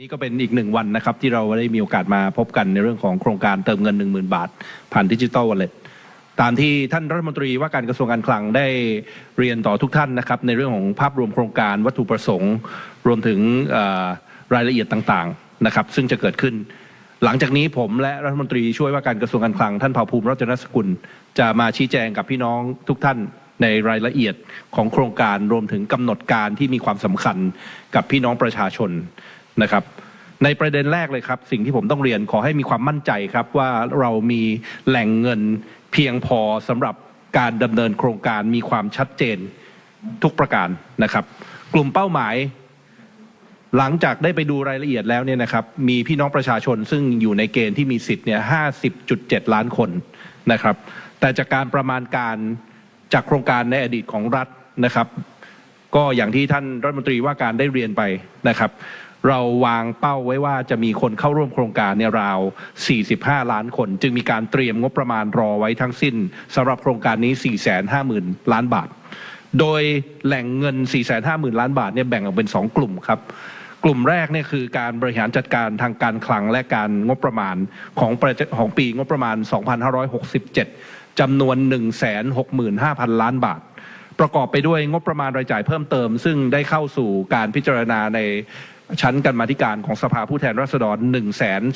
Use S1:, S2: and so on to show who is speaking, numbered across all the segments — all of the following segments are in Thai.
S1: นี่ก็เป็นอีกหนึ่งวันนะครับที่เราได้มีโอกาสมาพบกันในเรื่องของโครงการเติมเงิน 1 0,000 บาท ผ่านดิจิตอลวอลเล็ตตามที่ท่านรัฐมนตรีว่าการกระทรวงการคลังได้เรียนต่อทุกท่านนะครับในเรื่องของภาพรวมโครงการวัตถุประสงค์ รวมถึงรายละเอียดต่างๆนะครับซึ่งจะเกิดขึ้น หลังจากนี้ผมและรัฐมนตรีช่วยว่าการกระทรวงการคลังท่านเผ่าภูมิรัตนสกุล จะมาชี้แจงกับพี่น้องทุกท่านในรายละเอียดของโครงการรวมถึงกำหนดการที่มีความสำคัญกับพี่น้องประชาชน นะครับในประเด็นแรกเลยครับ สิ่งที่ผมต้องเรียนขอให้มีความมั่นใจครับว่าเรามีแหล่งเงินเพียงพอสำหรับการดำเนินโครงการมีความชัดเจนทุกประการนะครับ กลุ่มเป้าหมาย หลังจากได้ไปดูรายละเอียดแล้วเนี่ยนะครับ มีพี่น้องประชาชนซึ่งอยู่ในเกณฑ์ที่มีสิทธิ์เนี่ยห้าสิบจุดเจ็ดล้านคนนะครับ แต่จากการประมาณการจากโครงการในอดีตของรัฐนะครับ ก็อย่างที่ท่านรัฐมนตรีว่าการได้เรียนไปนะครับ เราวางเป้าไว้ว่าจะมีคนเข้าร่วมโครงการเนี่ยราว 45 ล้านคน จึงมีการเตรียมงบประมาณรอไว้ทั้งสิ้นสำหรับโครงการนี้ 450,000 ล้านบาท โดยแหล่งเงิน 450,000 ล้านบาทเนี่ยแบ่งออกเป็น 2 กลุ่มครับกลุ่มแรกเนี่ยคือการบริหารจัดการทางการคลังและการงบประมาณของของปีงบประมาณ 2567 จำนวน 165,000 ล้านบาท ประกอบไปด้วยงบประมาณรายจ่ายเพิ่มเติม ซึ่งได้เข้าสู่การพิจารณาใน ชั้นกรรมาธิการของสภาผู้แทนราษฎร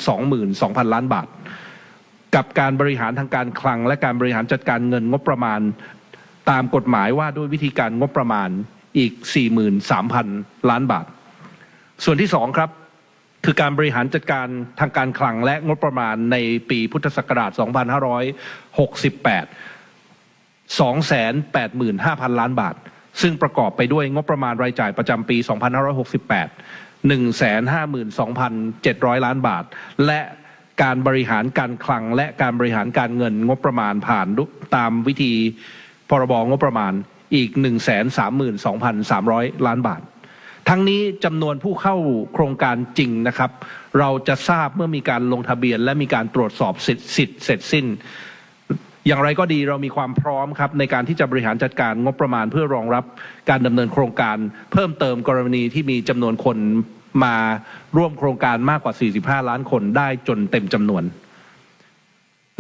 S1: 122,000 ล้านบาท กับการบริหารทางการคลัง และการบริหารจัดการเงินงบประมาณ ตามกฎหมายว่าด้วยวิธีการงบประมาณอีก 43,000 ล้านบาท ส่วนที่สองครับคือการบริหารจัดการทางการคลังและงบประมาณในปีพุทธศักราช 2568 285,000 ล้านบาท ซึ่งประกอบไปด้วยงบประมาณรายจ่ายประจำปี 2568 152,700 ล้านบาท และการบริหารการคลังและการบริหารการเงินงบประมาณผ่านตามวิธีพรบงบประมาณอีก 132,300 ล้านบาท ทั้งนี้จำนวนผู้เข้าโครงการจริงนะครับ เราจะทราบเมื่อมีการลงทะเบียนและมีการตรวจสอบสิทธิ์สิทธิ์เสร็จสิ้น อย่างไรก็ดีเรามีความพร้อมครับในการที่จะบริหารจัดการงบประมาณเพื่อรองรับการดำเนินโครงการ เพิ่มเติมกรณีที่มีจำนวนคนมาร่วมโครงการมากกว่า 45 ล้านคนได้จนเต็มจำนวน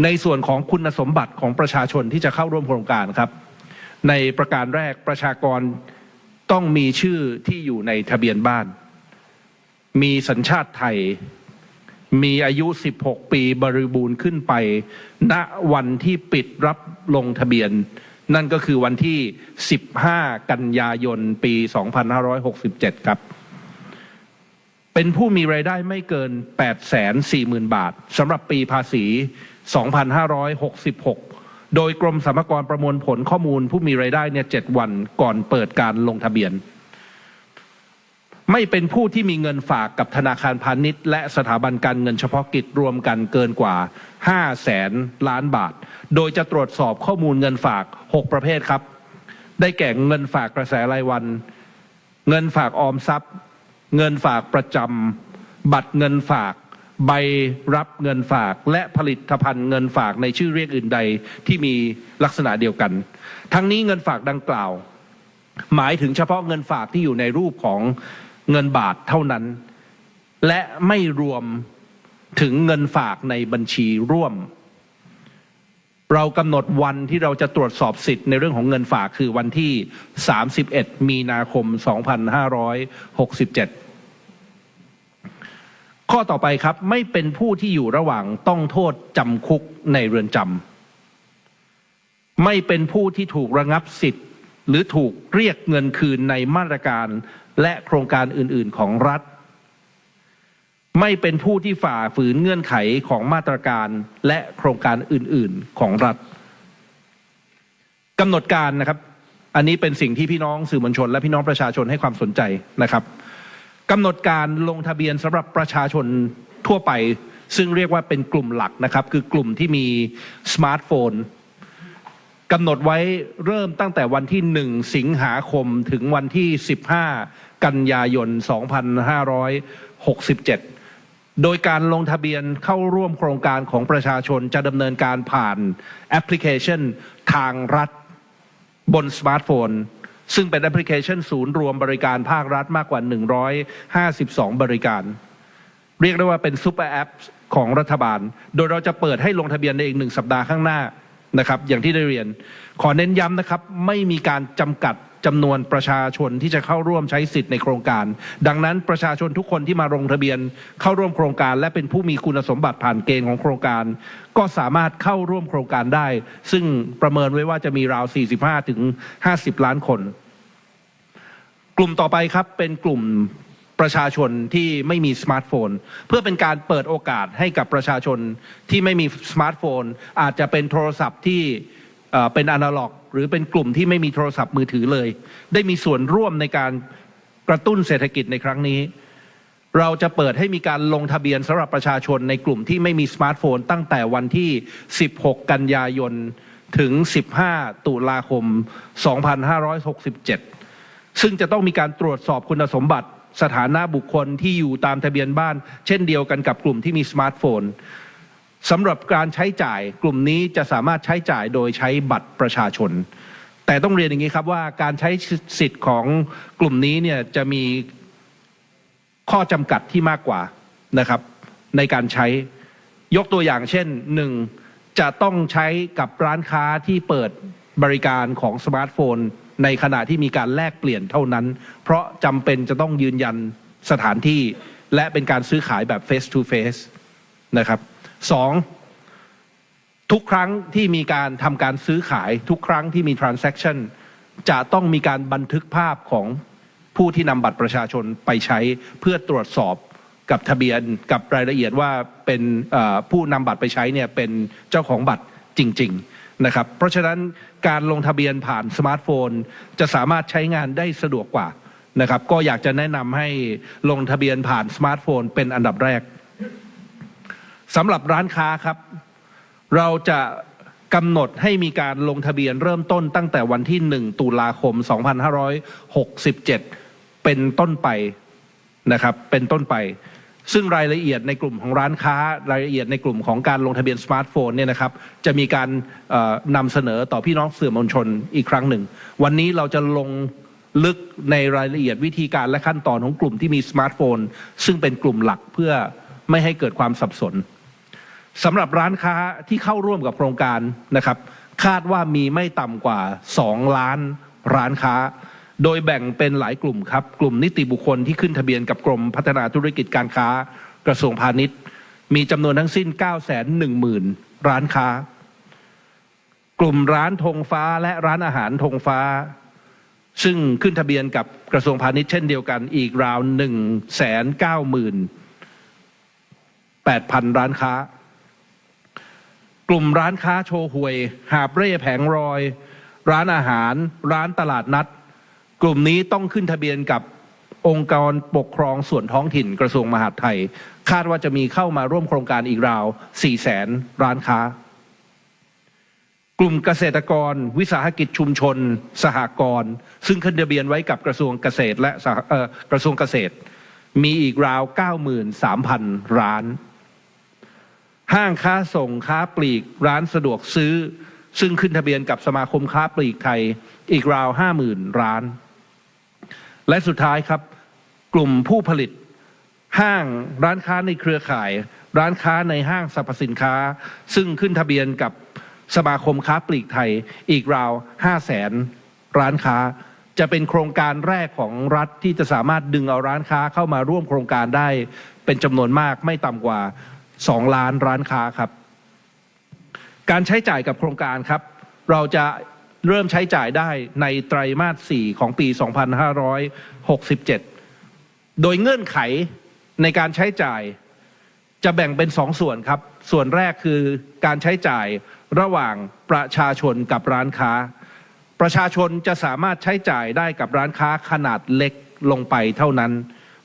S1: ในส่วนของคุณสมบัติของประชาชนที่จะเข้าร่วมโครงการครับ ในประการแรกประชากรต้องมีชื่อที่อยู่ในทะเบียนบ้าน มีสัญชาติไทย มีอายุ 16 ปีบริบูรณ์ขึ้นไป ณวันที่ปิดรับลงทะเบียน นั่นก็คือวันที่ 15 กันยายน ปี 2567 ครับ เป็นผู้มีรายได้ไม่เกิน 840,000 บาทสำหรับปีภาษี 2566 โดยกรมสรรพากรประมวลผลข้อมูลผู้มีรายได้เนี่ย 7 วันก่อนเปิดการลงทะเบียน ไม่เป็นผู้ที่มีเงินฝากกับธนาคารพาณิชย์ และสถาบันการเงินเฉพาะกิจรวมกันเกินกว่า5แสนล้านบาท โดยจะตรวจสอบข้อมูลเงินฝาก 6 ประเภทครับ ได้แก่เงินฝากกระแสรายวัน เงินฝากออมทรัพย์ เงินฝากประจำบัตรเงินฝาก ใบรับเงินฝากและผลิตภัณฑ์เงินฝากในชื่อเรียกอื่นใดที่มีลักษณะเดียวกัน ทั้งนี้เงินฝากดังกล่าว หมายถึงเฉพาะเงินฝากที่อยู่ในรูปของ เงินบาทเท่านั้น และไม่รวมถึงเงินฝากในบัญชีร่วม เรากำหนดวันที่เราจะตรวจสอบสิทธิ์ในเรื่องของเงินฝากคือวันที่ 31 มีนาคม 2567 ข้อต่อไปครับไม่เป็นผู้ที่อยู่ระหว่างต้องโทษจำคุกในเรือนจำไม่เป็นผู้ที่ถูกระงับสิทธิ์ หรือถูกเรียกเงินคืนในมาตรการและโครงการอื่น ๆ ของรัฐ ไม่เป็นผู้ที่ฝ่าฝืนเงื่อนไขของมาตรการและโครงการอื่น ๆ ของรัฐกำหนดการนะครับ อันนี้เป็นสิ่งที่พี่น้องสื่อมวลชน และพี่น้องประชาชนให้ความสนใจนะครับกำหนดการลงทะเบียนสำหรับประชาชนทั่วไป ซึ่งเรียกว่าเป็นกลุ่มหลักนะครับ คือกลุ่มที่มีสมาร์ทโฟน กำหนดไว้เริ่มตั้งแต่วันที่ 1 สิงหาคมถึงวันที่ 15 กันยายน 2567 โดยการลงทะเบียนเข้าร่วมโครงการของประชาชนจะดำเนินการผ่านแอปพลิเคชันทางรัฐบนสมาร์ทโฟน ซึ่งเป็นแอปพลิเคชันศูนย์รวมบริการภาครัฐมากกว่า 152 บริการ เรียกได้ว่าเป็นซูเปอร์แอปของรัฐบาล โดยเราจะเปิดให้ลงทะเบียนในอีกหนึ่งสัปดาห์ข้างหน้า นะครับ อย่างที่ได้เรียน ขอเน้นย้ำนะครับ ไม่มีการจำกัดจำนวนประชาชนที่จะเข้าร่วมใช้สิทธิ์ในโครงการ ดังนั้นประชาชนทุกคนที่มาลงทะเบียน เข้าร่วมโครงการ และเป็นผู้มีคุณสมบัติผ่านเกณฑ์ของโครงการ ก็สามารถเข้าร่วมโครงการได้ ซึ่งประเมินไว้ว่าจะมีราว 45 ถึง 50 ล้านคน กลุ่มต่อไปครับเป็นกลุ่ม ประชาชนที่ไม่มีสมาร์ทโฟน เพื่อเป็นการเปิดโอกาสให้กับประชาชนที่ไม่มีสมาร์ทโฟน อาจจะเป็นโทรศัพท์ที่เป็นอนาล็อก หรือเป็นกลุ่มที่ไม่มีโทรศัพท์มือถือเลย ได้มีส่วนร่วมในการกระตุ้นเศรษฐกิจในครั้งนี้ เราจะเปิดให้มีการลงทะเบียนสำหรับประชาชนในกลุ่มที่ไม่มีสมาร์ทโฟน ตั้งแต่วันที่ 16 กันยายนถึง 15 ตุลาคม 2567 ซึ่งจะต้องมีการตรวจสอบคุณสมบัติ สถานะบุคคลที่อยู่ตามทะเบียนบ้าน เช่นเดียวกันกับกลุ่มที่มีสมาร์ทโฟนสำหรับการใช้จ่ายกลุ่มนี้จะสามารถใช้จ่ายโดยใช้บัตรประชาชน แต่ต้องเรียนอย่างนี้ครับว่าการใช้สิทธิ์ของกลุ่มนี้เนี่ยจะมีข้อจำกัดที่มากกว่านะครับในการใช้ยกตัวอย่างเช่นหนึ่งจะต้องใช้กับร้านค้าที่เปิดบริการของสมาร์ทโฟน ในขณะที่มีการแลกเปลี่ยนเท่านั้น เพราะจำเป็นจะต้องยืนยันสถานที่และเป็นการซื้อขายแบบ face to face นะครับสองทุกครั้งที่มีการทำการซื้อขายทุกครั้งที่มี transaction จะต้องมีการบันทึกภาพของผู้ที่นำบัตรประชาชนไปใช้เพื่อตรวจสอบกับทะเบียนกับรายละเอียดว่าเป็นผู้นำบัตรไปใช้เนี่ยเป็นเจ้าของบัตรจริง ๆ นะครับ เพราะฉะนั้นการลงทะเบียนผ่านสมาร์ทโฟน จะสามารถใช้งานได้สะดวกกว่านะครับ ก็อยากจะแนะนำให้ลงทะเบียนผ่านสมาร์ทโฟน เป็นอันดับแรกสำหรับร้านค้าครับ เราจะกำหนดให้มีการลงทะเบียนเริ่มต้นตั้งแต่วันที่ 1 ตุลาคม 2567 เป็นต้นไปนะครับ เป็นต้นไป ซึ่งรายละเอียดในกลุ่มของร้านค้ารายละเอียดในกลุ่มของการลงทะเบียนสมาร์ทโฟนเนี่ยนะครับจะมีการนำเสนอต่อพี่น้องสื่อมวลชนอีกครั้งหนึ่ง วันนี้เราจะลงลึกในรายละเอียดวิธีการและขั้นตอนของกลุ่มที่มีสมาร์ทโฟน ซึ่งเป็นกลุ่มหลักเพื่อไม่ให้เกิดความสับสนสำหรับร้านค้าที่เข้าร่วมกับโครงการนะครับ คาดว่ามีไม่ต่ำกว่า 2 ล้านร้านค้า โดยแบ่งเป็นหลายกลุ่มครับ กลุ่มนิติบุคคลที่ขึ้นทะเบียนกับกรมพัฒนาธุรกิจการค้ากระทรวงพาณิชย์ มีจำนวนทั้งสิ้น 9 1 0 0 0 0 ร้านค้า กลุ่มร้านธงฟ้าและร้านอาหารธงฟ้า ซึ่งขึ้นทะเบียนกับกระทรวงพาณิชย์เช่นเดียวกันอีกราว1 9 8 0 0 0 ร้านค้า กลุ่มร้านค้าโชว์หวย หาบเร่แผงรอย ร้านอาหาร ร้านตลาดนัด กลุ่มนี้ต้องขึ้นทะเบียนกับองค์กรปกครองส่วนท้องถิ่นกระทรวงมหาดไทย คาดว่าจะมีเข้ามาร่วมโครงการอีกราว4แสนร้านค้า กลุ่มเกษตรกร วิสาหกิจชุมชน สหกรณ์ซึ่งขึ้นทะเบียนไว้กับกระทรวงเกษตรและกระทรวงเกษตร มีอีกราว 93,000 ร้าน ห้างค้าส่งค้าปลีกร้านสะดวกซื้อ ซึ่งขึ้นทะเบียนกับสมาคมค้าปลีกไทย อีกราวห้าหมื่นร้าน และสุดท้ายครับ กลุ่มผู้ผลิต ห้างร้านค้าในเครือข่าย ร้านค้าในห้างสรรพสินค้า ซึ่งขึ้นทะเบียนกับสมาคมค้าปลีกไทยอีกราวห้าแสนร้านค้า จะเป็นโครงการแรกของรัฐที่จะสามารถดึงเอาร้านค้าเข้ามาร่วมโครงการได้ เป็นจำนวนมากไม่ต่ำกว่า 2 ล้านร้านค้าครับ การใช้จ่ายกับโครงการครับ เราจะ เริ่มใช้จ่ายได้ในไตรมาส 4 ของปี 2567 โดยเงื่อนไขในการใช้จ่ายจะแบ่งเป็นสองส่วนครับ ส่วนแรกคือการใช้จ่ายระหว่างประชาชนกับร้านค้า ประชาชนจะสามารถใช้จ่ายได้กับร้านค้าขนาดเล็กลงไปเท่านั้น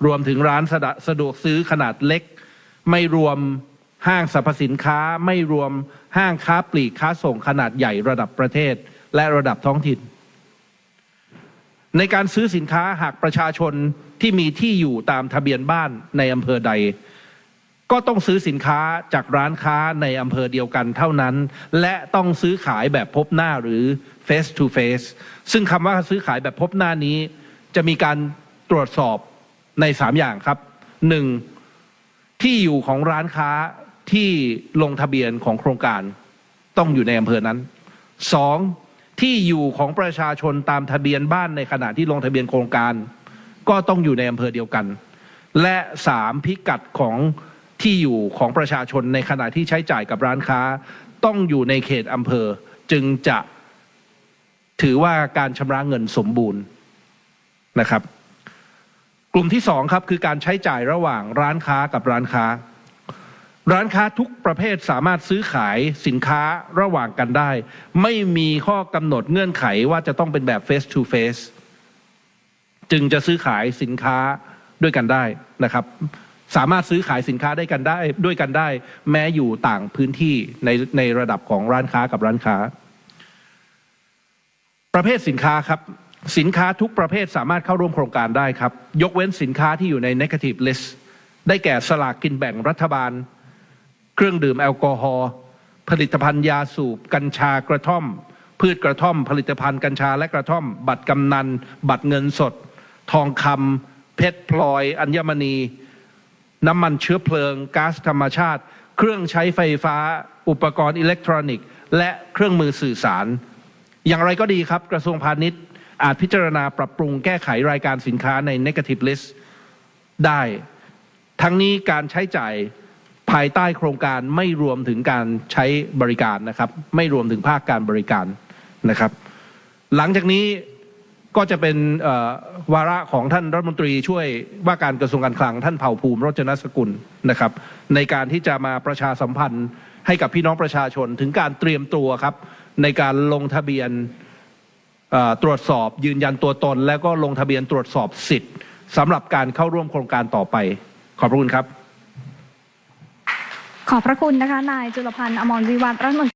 S1: รวมถึงร้านสะดะสะดวกซื้อขนาดเล็ก ไม่รวมห้างสรรพสินค้า ไม่รวมห้างค้าปลีกค้าส่งขนาดใหญ่ระดับประเทศ และระดับท้องถิ่น ในการซื้อสินค้าหากประชาชนที่มีที่อยู่ตามทะเบียนบ้านในอำเภอใด ก็ต้องซื้อสินค้าจากร้านค้าในอำเภอเดียวกันเท่านั้น และต้องซื้อขายแบบพบหน้าหรือ face to face ซึ่งคำว่าซื้อขายแบบพบหน้านี้ จะมีการตรวจสอบใน3อย่างครับ 1. ที่ที่อยู่ของร้านค้าที่ลงทะเบียนของโครงการต้องอยู่ในอำเภอนั้นสอง ที่อยู่ของประชาชนตามทะเบียนบ้านในขณะที่ลงทะเบียนโครงการ ก็ต้องอยู่ในอำเภอเดียวกัน และสามพิกัดของที่อยู่ของประชาชนในขณะที่ใช้จ่ายกับร้านค้า ต้องอยู่ในเขตอำเภอจึงจะถือว่าการชำระเงินสมบูรณ์นะครับ กลุ่มที่สองครับคือการใช้จ่ายระหว่างร้านค้ากับร้านค้า ร้านค้าทุกประเภทสามารถซื้อขายสินค้าระหว่างกันได้ ไม่มีข้อกำหนดเงื่อนไขว่าจะต้องเป็นแบบ face to face จึงจะซื้อขายสินค้าด้วยกันได้นะครับ สามารถซื้อขายสินค้าได้กันได้ ด้วยกันได้ แม้อยู่ต่างพื้นที่ในในระดับของร้านค้ากับร้านค้า ประเภทสินค้าครับ สินค้าทุกประเภทสามารถเข้าร่วมโครงการได้ครับ ยกเว้นสินค้าที่อยู่ใน negative list ได้แก่สลากกินแบ่งรัฐบาล เครื่องดื่มแอลกอฮอล์ผลิตภัณฑ์ยาสูบ กัญชากระท่อม พืชกระท่อม ผลิตภัณฑ์กัญชาและกระท่อม บัตรกำนัน บัตรเงินสด ทองคำเพชรพลอย อัญมณี น้ำมันเชื้อเพลิงก๊าซธรรมชาติ เครื่องใช้ไฟฟ้า อุปกรณ์อิเล็กทรอนิกส์และเครื่องมือสื่อสาร อย่างไรก็ดีครับ กระทรวงพาณิชย์ อาจพิจารณาปรับปรุงแก้ไขรายการสินค้าใน negative list ได้ ทั้งนี้การใช้จ่าย ภายใต้โครงการไม่รวมถึงการใช้บริการนะครับ ไม่รวมถึงภาคการบริการนะครับ หลังจากนี้ก็จะเป็นวาระของท่านรัฐมนตรีช่วยว่าการกระทรวงการคลังท่านเผ่าภูมิรจนสกุลนะครับ ในการที่จะมาประชาสัมพันธ์ให้กับพี่น้องประชาชนถึงการเตรียมตัวครับ ในการลงทะเบียนตรวจสอบยืนยันตัวตน แล้วก็ลงทะเบียนตรวจสอบสิทธิ์สำหรับการเข้าร่วมโครงการต่อไป ขอบพระคุณครับ
S2: ขอบพระคุณนะคะ นายจุลพันธ์อมรวิวัฒน์รัฐมนตรี